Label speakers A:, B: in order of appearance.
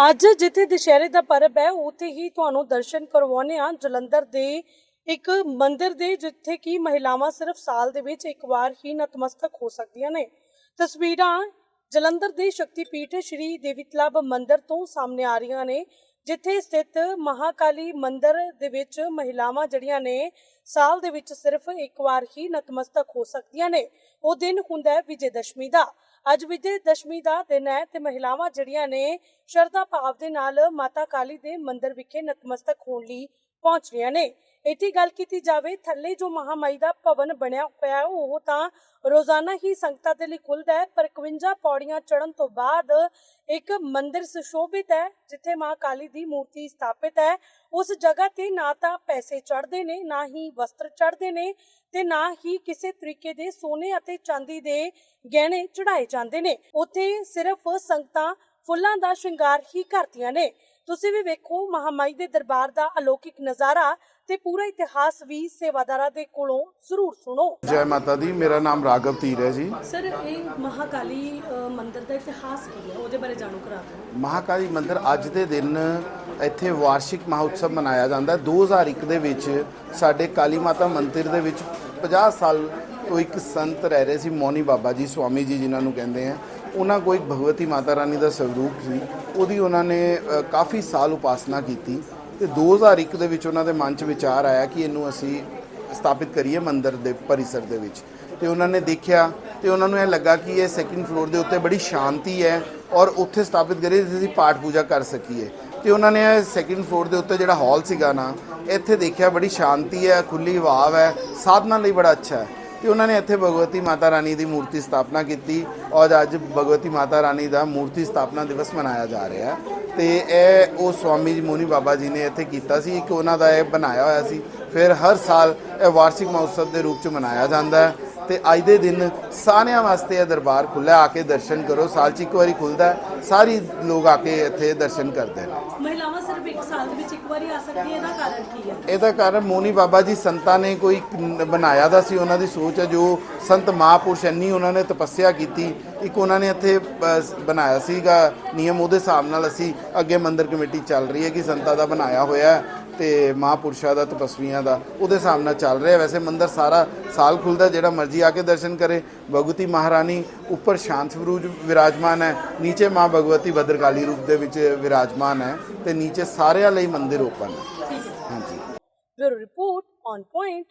A: ਅੱਜ ਜਿੱਥੇ ਦੁਸ਼ਹਿਰੇ ਦਾ ਪਰਬ ਹੈ, ਉੱਥੇ ਹੀ ਤੁਹਾਨੂੰ ਦਰਸ਼ਨ ਕਰਵਾਉਣੇ ਆ ਜਲੰਧਰ ਦੇ ਇੱਕ ਮੰਦਿਰ ਦੇ, ਜਿੱਥੇ ਕਿ ਮਹਿਲਾਵਾਂ ਸਿਰਫ ਸਾਲ ਦੇ ਵਿੱਚ ਇੱਕ ਵਾਰ ਹੀ ਨਤਮਸਤਕ ਹੋ ਸਕਦੀਆਂ ਨੇ। ਤਸਵੀਰਾਂ ਜਲੰਧਰ ਦੇ ਸ਼ਕਤੀਪੀਠ ਸ਼੍ਰੀ ਦੇਵੀਤਲਾਬ ਮੰਦਿਰ ਤੋਂ ਸਾਹਮਣੇ ਆ ਰਹੀਆਂ ਨੇ, ਜਿੱਥੇ ਸਥਿਤ ਮਹਾਕਾਲੀ ਮੰਦਿਰ ਦੇ ਵਿੱਚ ਮਹਿਲਾਵਾਂ ਜਿਹੜੀਆਂ ਨੇ, ਸਾਲ ਦੇ ਵਿੱਚ ਸਿਰਫ ਇੱਕ ਵਾਰ ਹੀ ਨਤਮਸਤਕ ਹੋ ਸਕਦੀਆਂ ਨੇ। ਉਹ ਦਿਨ ਹੁੰਦਾ ਹੈ ਵਿਜੇ ਦਸ਼ਮੀ ਦਾ। ਅੱਜ ਵਿਜੇ ਦਸ਼ਮੀ ਦਾ ਦਿਨ ਹੈ ਤੇ ਮਹਿਲਾਵਾਂ ਜਿਹੜੀਆਂ ਨੇ ਸ਼ਰਧਾ ਭਾਵ ਦੇ ਨਾਲ ਮਾਤਾ ਕਾਲੀ ਦੇ ਮੰਦਿਰ ਵਿਖੇ ਨਤਮਸਤਕ ਹੋਣ ਲਈ ਪਹੁੰਚ ਰਹੀਆਂ ਨੇ। ਇੱਥੇ ਗੱਲ ਕੀਤੀ ਜਾਵੇ, ਥੱਲੇ ਜੋ ਮਹਾਮਾਈ ਦਾ ਭਵਨ ਬਣਿਆ ਹੋਇਆ ਹੈ, ਉਹ ਤਾਂ ਰੋਜ਼ਾਨਾ ਹੀ ਸੰਗਤਾਂ ਦੇ ਲਈ ਖੁੱਲਦਾ ਹੈ, ਪਰ 51 ਪੌੜੀਆਂ ਚੜਨ ਤੋਂ ਬਾਅਦ ਇੱਕ ਮੰਦਿਰ ਸੁਸ਼ੋਭਿਤ ਹੈ, ਜਿੱਥੇ ਮਾਂ ਕਾਲੀ ਦੀ ਮੂਰਤੀ ਸਥਾਪਿਤ ਹੈ। ਉਸ ਜਗ੍ਹਾ ਤੇ ਨਾ ਤਾਂ ਪੈਸੇ ਚੜਦੇ ਨੇ, ਨਾ ਹੀ ਵਸਤਰ ਚੜਦੇ ਨੇ ਤੇ ਨਾ ਹੀ ਕਿਸੇ ਤਰੀਕੇ ਦੇ ਸੋਨੇ ਅਤੇ ਚਾਂਦੀ ਦੇ ਗਹਿਣੇ ਚੜਾਏ ਜਾਂਦੇ ਨੇ। ਉੱਥੇ ਸਿਰਫ ਸੰਗਤਾਂ ਫੁੱਲਾਂ ਦਾ ਸ਼ਿੰਗਾਰ ਹੀ ਕਰਦੀਆਂ ਨੇ। ਤੁਸੀਂ ਵੀ ਵੇਖੋ ਮਹਾਮਾਈ ਦੇ ਦਰਬਾਰ ਦਾ ਅਲੌਕਿਕ ਨਜ਼ਾਰਾ ਤੇ ਪੂਰਾ ਇਤਿਹਾਸ ਵੀ ਸੇਵਾਦਾਰਾਂ ਦੇ ਕੋਲੋਂ ਜ਼ਰੂਰ ਸੁਣੋ।
B: ਜੈ ਮਾਤਾ ਦੀ ਮੇਰਾ ਨਾਮ ਰਾਘਵ ਧੀਰ ਹੈ ਜੀ।
A: ਸਰ ਇਹ ਮਹਾਕਾਲੀ ਮੰਦਿਰ ਦਾ ਇਤਿਹਾਸ ਕੀ ਹੈ? ਉਹਦੇ ਬਾਰੇ ਜਾਣੂ ਕਰਾ ਦਿਓ।
B: ਮਹਾਕਾਲੀ ਮੰਦਿਰ ਅੱਜ ਦੇ ਦਿਨ ਇੱਥੇ ਵਾਰਸ਼ਿਕ ਮਹੋਤਸਵ ਮਨਾਇਆ ਜਾਂਦਾ ਹੈ। 2001 ਦੇ ਵਿੱਚ ਸਾਡੇ ਕਾਲੀ ਮਾਤਾ ਮੰਦਿਰ ਦੇ ਵਿੱਚ 50 ਸਾਲ ਤੋਂ ਇੱਕ ਸੰਤ ਰਹਿ ਰਹੇ ਸੀ ਮੌਨੀ ਬਾਬਾ ਜੀ ਸਵਾਮੀ ਜੀ ਜਿਨ੍ਹਾਂ ਨੂੰ ਕਹਿੰਦੇ ਆ। ਉਹਨਾਂ ਕੋਲ ਇੱਕ ਭਗਵਤੀ ਮਾਤਾ ਰਾਣੀ ਦਾ ਸਰੂਪ ਸੀ। ਉਹਦੀ ਉਹਨਾਂ ਨੇ ਕਾਫੀ ਸਾਲ ਉਪਾਸਨਾ ਕੀਤੀ। ਤੇ 2001 ਦੇ ਵਿੱਚ ਉਹਨਾਂ ਦੇ ਮਨ 'ਚ ਵਿਚਾਰ ਆਇਆ ਕਿ ਇਹਨੂੰ ਅਸੀਂ ਸਥਾਪਿਤ ਕਰੀਏ ਮੰਦਿਰ ਦੇ ਪਰਿਸਰ ਦੇ ਵਿੱਚ। ਤੇ ਉਹਨਾਂ ਨੇ ਦੇਖਿਆ ਤੇ ਉਹਨਾਂ ਨੂੰ ਇਹ ਲੱਗਾ ਕਿ ਇਹ ਸੈਕਿੰਡ ਫਲੋਰ ਦੇ ਉੱਤੇ ਬੜੀ ਸ਼ਾਂਤੀ ਹੈ ਔਰ ਉੱਥੇ ਸਥਾਪਿਤ ਕਰੀਏ ਜਿੱਥੇ ਅਸੀਂ ਪਾਠ ਪੂਜਾ ਕਰ ਸਕੀਏ। ਤੇ ਉਹਨਾਂ ਨੇ ਇਹ ਸੈਕਿੰਡ ਫਲੋਰ ਦੇ ਉੱਤੇ ਜਿਹੜਾ ਹਾਲ ਸੀਗਾ ਨਾ, ਇੱਥੇ ਦੇਖਿਆ ਬੜੀ ਸ਼ਾਂਤੀ ਹੈ ਖੁੱਲੀ ਹਵਾ ਹੈ, ਸਾਧਨਾ ਲਈ ਬੜਾ ਅੱਛਾ ਹੈ। ਤੇ ਉਹਨਾਂ ਨੇ ਇੱਥੇ ਭਗਵਤੀ ਮਾਤਾ ਰਾਣੀ ਦੀ ਮੂਰਤੀ ਸਥਾਪਨਾ ਕੀਤੀ ਔਰ ਅੱਜ ਭਗਵਤੀ ਮਾਤਾ ਰਾਣੀ ਦਾ ਮੂਰਤੀ ਸਥਾਪਨਾ ਦਿਵਸ ਮਨਾਇਆ ਜਾ ਰਿਹਾ ਹੈ। ਤੇ ਇਹ ਉਹ ਸਵਾਮੀ ਜੀ ਮੋਨੀ ਬਾਬਾ ਜੀ ਨੇ ਇੱਥੇ ਕੀਤਾ ਸੀ ਕਿ ਉਹਨਾਂ ਦਾ ਇਹ ਬਣਾਇਆ ਹੋਇਆ ਸੀ। ਫਿਰ ਹਰ ਸਾਲ ਇਹ ਵਾਰਸ਼ਿਕ ਮਹੋਤਸਵ ਦੇ ਰੂਪ ਚ ਮਨਾਇਆ ਜਾਂਦਾ ਹੈ। ਤੇ ਅੱਜ ਦੇ ਦਿਨ ਸਾਰਿਆਂ ਵਾਸਤੇ ਇਹ ਦਰਬਾਰ ਖੁੱਲ੍ਹਾ ਆ ਕੇ ਦਰਸ਼ਨ ਕਰੋ। ਸਾਲ ਚ ਇੱਕ ਵਾਰੀ ਖੁੱਲਦਾ ਸਾਰੀ ਲੋਕ ਆ ਕੇ ਇੱਥੇ ਦਰਸ਼ਨ ਕਰਦੇ ਨੇ।
A: ਸਿਰਫ ਇੱਕ ਸਾਲ ਦੇ ਵਿੱਚ ਇੱਕ ਵਾਰੀ ਆ ਸਕਦੀਆਂ ਇਹਦਾ ਕਾਰਨ ਕੀ ਹੈ?
B: ਇਹਦਾ ਕਾਰਨ ਮੋਨੀ ਬਾਬਾ ਜੀ ਸੰਤਾਂ ਨੇ ਕੋਈ ਇੱਕ ਬਣਾਇਆ ਦਾ ਸੀ, ਉਹਨਾਂ ਦੀ ਸੋਚ ਹੈ, ਜੋ ਸੰਤ ਮਹਾਪੁਰਸ਼ ਇੰਨੀ ਉਹਨਾਂ ਨੇ ਤਪੱਸਿਆ ਕੀਤੀ ਇੱਕ ਉਹਨਾਂ ਨੇ ਇੱਥੇ ਬਣਾਇਆ ਸੀਗਾ ਨਿਯਮ ਉਹਦੇ ਹਿਸਾਬ ਨਾਲ ਅਸੀਂ ਅੱਗੇ ਮੰਦਿਰ ਕਮੇਟੀ ਚੱਲ ਰਹੀ ਹੈ ਕਿ ਸੰਤਾਂ ਦਾ ਬਣਾਇਆ ਹੋਇਆ ਹੈ ਤੇ ਮਹਾਪੁਰਸ਼ਾਂ ਦਾ ਤਪਸਵੀਆਂ ਦਾ ਉਹਦੇ ਹਿਸਾਬ ਨਾਲ ਚੱਲ ਰਿਹਾ ਵੈਸੇ ਮੰਦਿਰ ਸਾਰਾ ਸਾਲ ਖੁੱਲਦਾ ਜਿਹੜਾ ਮਰਜ਼ੀ ਆ ਕੇ ਦਰਸ਼ਨ ਕਰੇ। ਭਗਵਤੀ ਮਹਾਰਾਣੀ ਉੱਪਰ ਸ਼ਾਂਤ ਸਰੂਜ ਵਿਰਾਜਮਾਨ ਹੈ ਨੀਚੇ ਮਾਂ ਭਗਵਤੀ ਭਦਰਕਾਲੀ ਰੂਪ ਦੇ ਵਿੱਚ ਵਿਰਾਜਮਾਨ ਹੈ ਤੇ ਨੀਚੇ ਸਾਰਿਆਂ ਲਈ ਮੰਦਿਰ ਓਪਨ
A: ਹੈ।
B: ਹਾਂਜੀ।
A: Bureau report on point